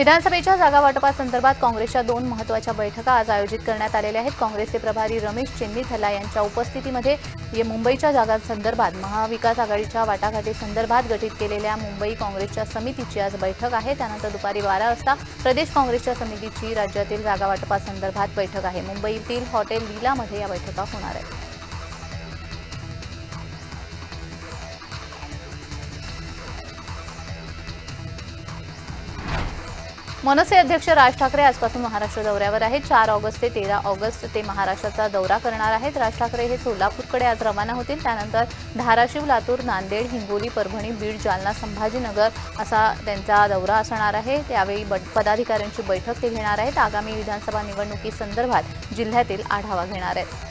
विधानसभेच्या जागा वाटपासंदर्भात काँग्रेसच्या दोन महत्त्वाच्या बैठका आज आयोजित करण्यात आलेल्या आहेत. काँग्रेसचे प्रभारी रमेश चेन्नीथला यांच्या उपस्थितीमध्ये ये मुंबईच्या जागांसंदर्भात महाविकास आघाडीच्या वाटाघाटीसंदर्भात गठीत केलेल्या मुंबई काँग्रेसच्या समितीची आज बैठक आहे. त्यानंतर दुपारी बारा वाजता प्रदेश काँग्रेसच्या समितीची राज्यातील जागा वाटपासंदर्भात बैठक आहे. मुंबईतील हॉटेल लीलामध्ये या बैठका होणार आहेत. मनसे अध्यक्ष राज ठाकरे आजपासून महाराष्ट्र दौऱ्यावर आहेत. चार ऑगस्ट ते तेरा ऑगस्ट ते महाराष्ट्राचा दौरा करणार आहेत. राज ठाकरे हे सोलापूरकडे आज रवाना होतील. त्यानंतर धाराशिव लातूर नांदेड हिंगोली परभणी बीड जालना संभाजीनगर असा त्यांचा दौरा असणार आहे. त्यावेळी पदाधिकाऱ्यांची बैठक ते घेणार आहेत. आगामी विधानसभा निवडणुकीसंदर्भात जिल्ह्यातील आढावा घेणार आहेत.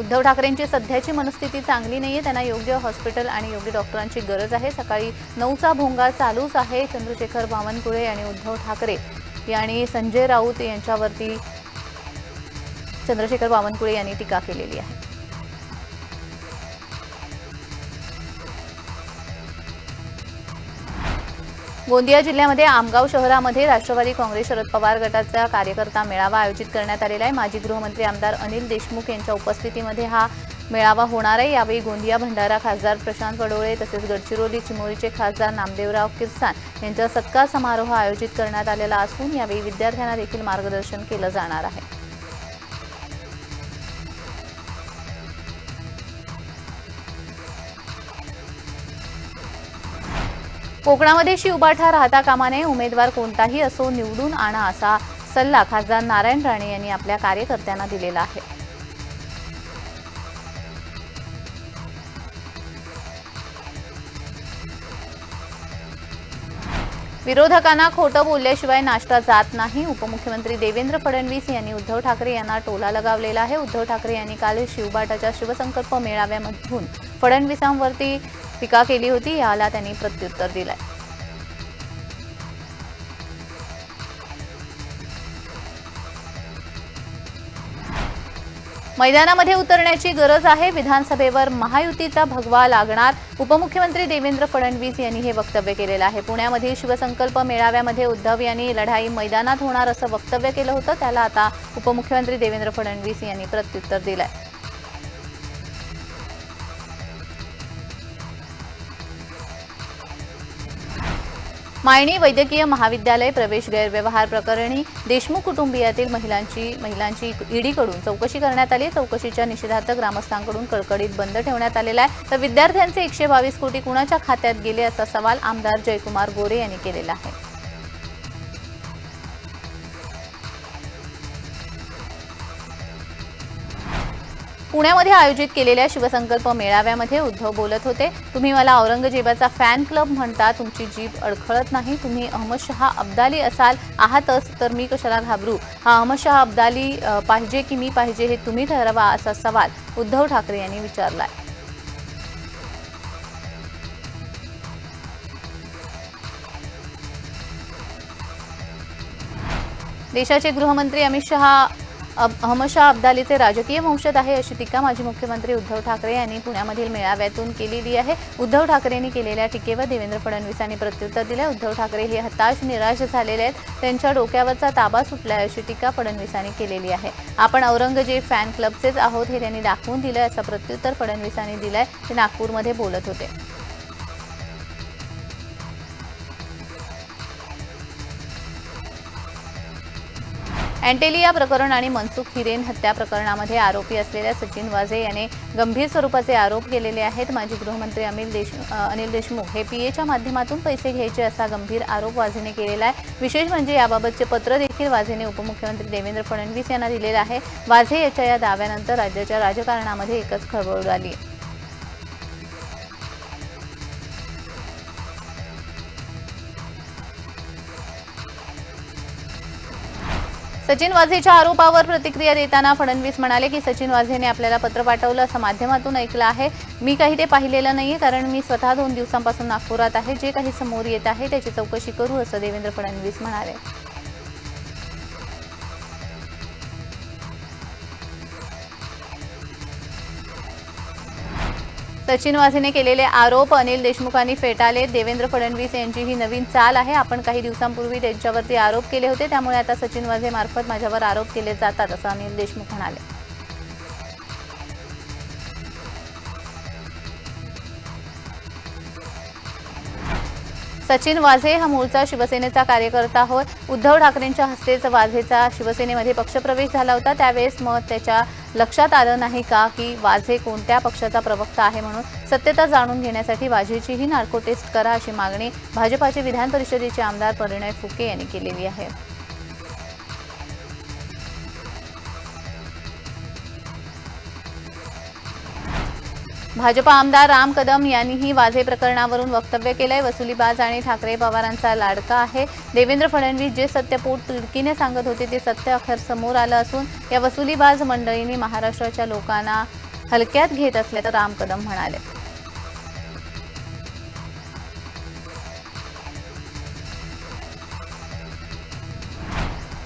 उद्धव ठाकरेंची सध्याची मनस्थिती चांगली नाहीये त्यांना योग्य हॉस्पिटल आणि योग्य डॉक्टरांची गरज आहे. सकाळी नऊचा भोंगा चालूच आहे. चंद्रशेखर बावनकुळे आणि उद्धव ठाकरे आणि संजय राऊत यांच्यावरती चंद्रशेखर बावनकुळे यांनी टीका केलेली आहे. गोंदिया जिल्ह्यामध्ये आमगाव शहरामध्ये राष्ट्रवादी काँग्रेस शरद पवार गटाचा कार्यकर्ता मेळावा आयोजित करण्यात आलेला आहे. माजी गृहमंत्री आमदार अनिल देशमुख यांच्या उपस्थितीमध्ये हा मेळावा होणार आहे. यावेळी गोंदिया भंडारा खासदार प्रशांत वडोळे तसेच गडचिरोली चिमोरीचे खासदार नामदेवराव किरसाण यांचा सत्कार समारोह आयोजित करण्यात आलेला असून यावेळी विद्यार्थ्यांना देखील मार्गदर्शन केलं जाणार आहे. कोकणामध्ये शिवबाठा राहता कामा नये उमेदवार कोणताही असो निवडून आणा असा सल्ला खासदार नारायण राणे यांनी आपल्या कार्यकर्त्यांना दिलेला आहे. विरोधकांना खोटं बोलल्याशिवाय नाश्ता जात नाही. उपमुख्यमंत्री देवेंद्र फडणवीस यांनी उद्धव ठाकरे यांना टोला लगावलेला आहे. उद्धव ठाकरे यांनी काल शिवबाटाच्या शिवसंकल्प मेळाव्यामधून फडणवीसांवरती टीका केली होती. याला त्यांनी प्रत्युत्तर दिलंय. मैदानामध्ये उतरण्याची गरज आहे. विधानसभेवर महायुतीचा भगवा लागणार. उपमुख्यमंत्री देवेंद्र फडणवीस यांनी हे वक्तव्य केलेलं आहे. पुण्यामधील शिवसंकल्प मेळाव्यामध्ये उद्धव यांनी लढाई मैदानात होणार असं वक्तव्य केलं होतं. त्याला आता उपमुख्यमंत्री देवेंद्र फडणवीस यांनी प्रत्युत्तर दिलंय. मायणी वैद्यकीय महाविद्यालय प्रवेश गैरव्यवहार प्रकरणी देशमुख कुटुंबियातील महिलांची महिलांची ईडीकडून चौकशी करण्यात आली. चौकशीच्या निषेधार्थ ग्रामस्थांकडून कडकडीत बंद ठेवण्यात आलेला आहे. तर विद्यार्थ्यांचे एकशे बावीस कोटी कुणाच्या खात्यात गेले असा सवाल आमदार जयकुमार गोरे यांनी केलेला आहे. पुण्यामध्ये आयोजित केलेल्या शिवसंकल्प मेळाव्यामध्ये उद्धव बोलत होते. तुम्ही मला औरंगजेबाचा फॅन क्लब म्हणता तुमची जीभ अडखळत नाही तुम्ही अहमदशहा अब्दाली असाल आहातच तर मी कशाला घाबरू? हा अहमदशहा अब्दाली पाहिजे की मी पाहिजे हे तुम्ही ठरवा असा सवाल उद्धव ठाकरे यांनी विचारलाय. देशाचे गृहमंत्री अमित शहा अब- अब्दालीचे राजकीय वंशज आहे अशी टीका माजी मुख्यमंत्री उद्धव ठाकरे यांनी पुण्यामधील मेळाव्यातून केलेली आहे. उद्धव ठाकरेंनी केलेल्या टीकेवर देवेंद्र फडणवीसांनी प्रत्युत्तर दिले उद्धव ठाकरे हे हताश निराश झालेले आहेत. त्यांच्या डोक्यावरचा ताबा सुटलाय अशी टीका फडणवीसांनी केलेली आहे. आपण औरंगजेब फॅन क्लबचेच आहोत हे त्यांनी दाखवून दिलं असं प्रत्युत्तर फडणवीसांनी दिलंय ते नागपूरमध्ये बोलत होते. अँटेलिया प्रकरण आणि मनसुख हिरेन हत्या प्रकरणामध्ये आरोपी असलेल्या सचिन वाझे याने गंभीर स्वरूपाचे आरोप केलेले आहेत. माजी गृहमंत्री अनिल देश अनिल देशमुख हे पीएच्या माध्यमातून पैसे घ्यायचे असा गंभीर आरोप वाझेने केलेला आहे. विशेष म्हणजे याबाबतचे पत्र देखील वाझेने उपमुख्यमंत्री देवेंद्र फडणवीस यांना दिलेलं आहे. वाझे याच्या या दाव्यानंतर राज्याच्या राजकारणामध्ये एकच खळबळ उडाली. सचिन वाझेच्या आरोपावर प्रतिक्रिया देताना फडणवीस म्हणाले की सचिन वाझेने आपल्याला पत्र पाठवलं असं माध्यमातून ऐकलं आहे. मी काही ते पाहिलेलं नाहीये कारण मी स्वतः दोन दिवसांपासून नागपुरात आहे. जे काही समोर येत आहे त्याची चौकशी करू असं देवेंद्र फडणवीस म्हणाले. सचिन वाझेने केलेले आरोप अनिल देशमुखांनी फेटाळले. देवेंद्र फडणवीस यांची ही नवीन चाल आहे. आपण काही दिवसांपूर्वी त्यांच्यावरती आरोप केले होते. त्यामुळे आता सचिन वाझेमार्फत माझ्यावर आरोप केले जातात असं अनिल देशमुख म्हणाले. सचिन वाझे हा मूळचा शिवसेनेचा कार्यकर्ता होय उद्धव ठाकरेंच्या हस्तेच वाझेचा शिवसेनेमध्ये पक्षप्रवेश झाला होता. त्यावेळेस मग त्याच्या लक्षात आलं नाही का की वाझे कोणत्या पक्षाचा प्रवक्ता आहे म्हणून सत्यता जाणून घेण्यासाठी वाझेचीही नार्को टेस्ट करा अशी मागणी भाजपाचे विधान परिषदेचे आमदार परिणय फुके यांनी केलेली आहे. भाजपा आमदार राम कदम यांनीही वाझे प्रकरणावरून वक्तव्य केलंय. वसुलीबाज आणि ठाकरे पवारांचा लाडका आहे. देवेंद्र फडणवीस जे सत्यपोट तिडकीने सांगत होते ते सत्य अखेर समोर आलं असून या वसुलीबाज मंडळींनी महाराष्ट्राच्या लोकांना हलक्यात घेत असल्याचं राम कदम म्हणाले.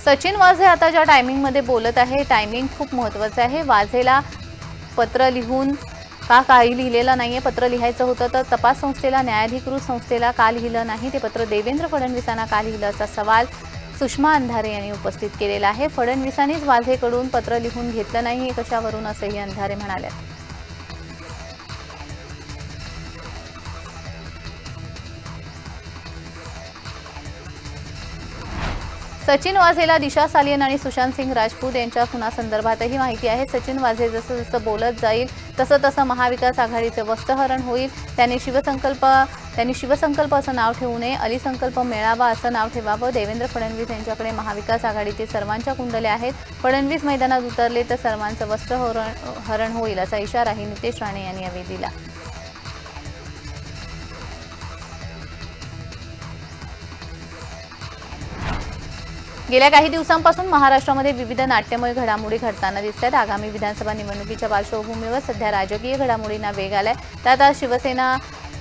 सचिन वाझे आता ज्या टायमिंगमध्ये बोलत आहे टायमिंग खूप महत्त्वाचं आहे. वाझेला पत्र लिहून का काही लिहिलेलं नाहीये? पत्र लिहायचं होतं तर तपास संस्थेला न्यायाधिकृत संस्थेला का लिहिलं नाही? ते पत्र देवेंद्र फडणवीसांना का लिहिलं? असा सवाल सुषमा अंधारे यांनी उपस्थित केलेला आहे. फडणवीसांनीच वाझेकडून पत्र लिहून घेतलं नाही कशावरून असंही अंधारे म्हणाले. सचिन वाझेला दिशा सालियन आणि सुशांत सिंग राजपूत यांच्या खुनासंदर्भातही माहिती आहे. सचिन वाझे जसं जसं बोलत जाईल तसं तसं महाविकास आघाडीचं वस्त्रहरण होईल. त्यांनी शिवसंकल्प त्यांनी शिवसंकल्प असं नाव ठेवू नये अलिसंकल्प मेळावा असं नाव ठेवावं. देवेंद्र फडणवीस यांच्याकडे महाविकास आघाडीतील सर्वांच्या कुंडल्या आहेत. फडणवीस मैदानात उतरले तर सर्वांचं वस्त्रहरण हरण होईल असा इशाराही नितेश राणे यांनी यावेळी दिला. गेल्या काही दिवसांपासून महाराष्ट्रामध्ये विविध नाट्यमय घडामोडी घडताना दिसत आहेत आगामी विधानसभा निवडणुकीच्या पार्श्वभूमीवर सध्या राजकीय घडामोडींना वेग आलाय. त्यात आज शिवसेना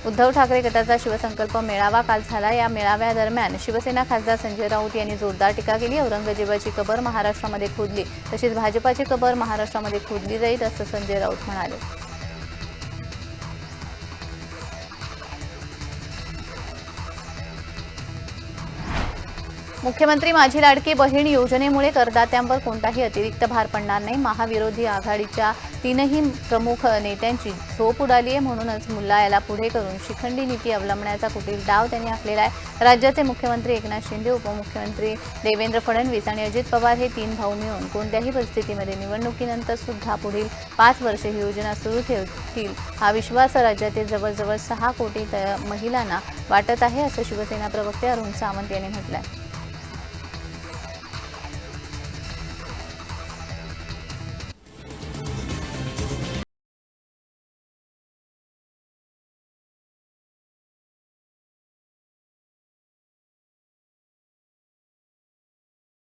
उद्धव ठाकरे गटाचा शिवसंकल्प मेळावा काल झाला या मेळाव्यादरम्यान शिवसेना खासदार संजय राऊत यांनी जोरदार टीका केली. औरंगजेबाची कबर महाराष्ट्रामध्ये खोदली. तशीच भाजपाची कबर महाराष्ट्रामध्ये खोदली जाईल असं संजय राऊत म्हणाले. मुख्यमंत्री माझी लाडकी बहीण योजनेमुळे करदात्यांवर कोणताही अतिरिक्त भार पडणार नाही. महाविरोधी आघाडीच्या तीनही प्रमुख नेत्यांची झोप उडाली आहे. म्हणूनच मुल्ला याला पुढे करून शिखंडी नीती अवलंबण्याचा कुटील डाव त्यांनी आखलेला आहे. राज्याचे मुख्यमंत्री एकनाथ शिंदे उपमुख्यमंत्री देवेंद्र फडणवीस आणि अजित पवार हे तीन भाऊ मिळून कोणत्याही परिस्थितीमध्ये निवडणुकीनंतर सुद्धा पुढील पाच वर्षे ही योजना सुरू ठेवतील. हा विश्वास राज्यातील जवळजवळ सहा कोटी महिलांना वाटत आहे असं शिवसेना प्रवक्ते अरुण सावंत यांनी म्हटलं आहे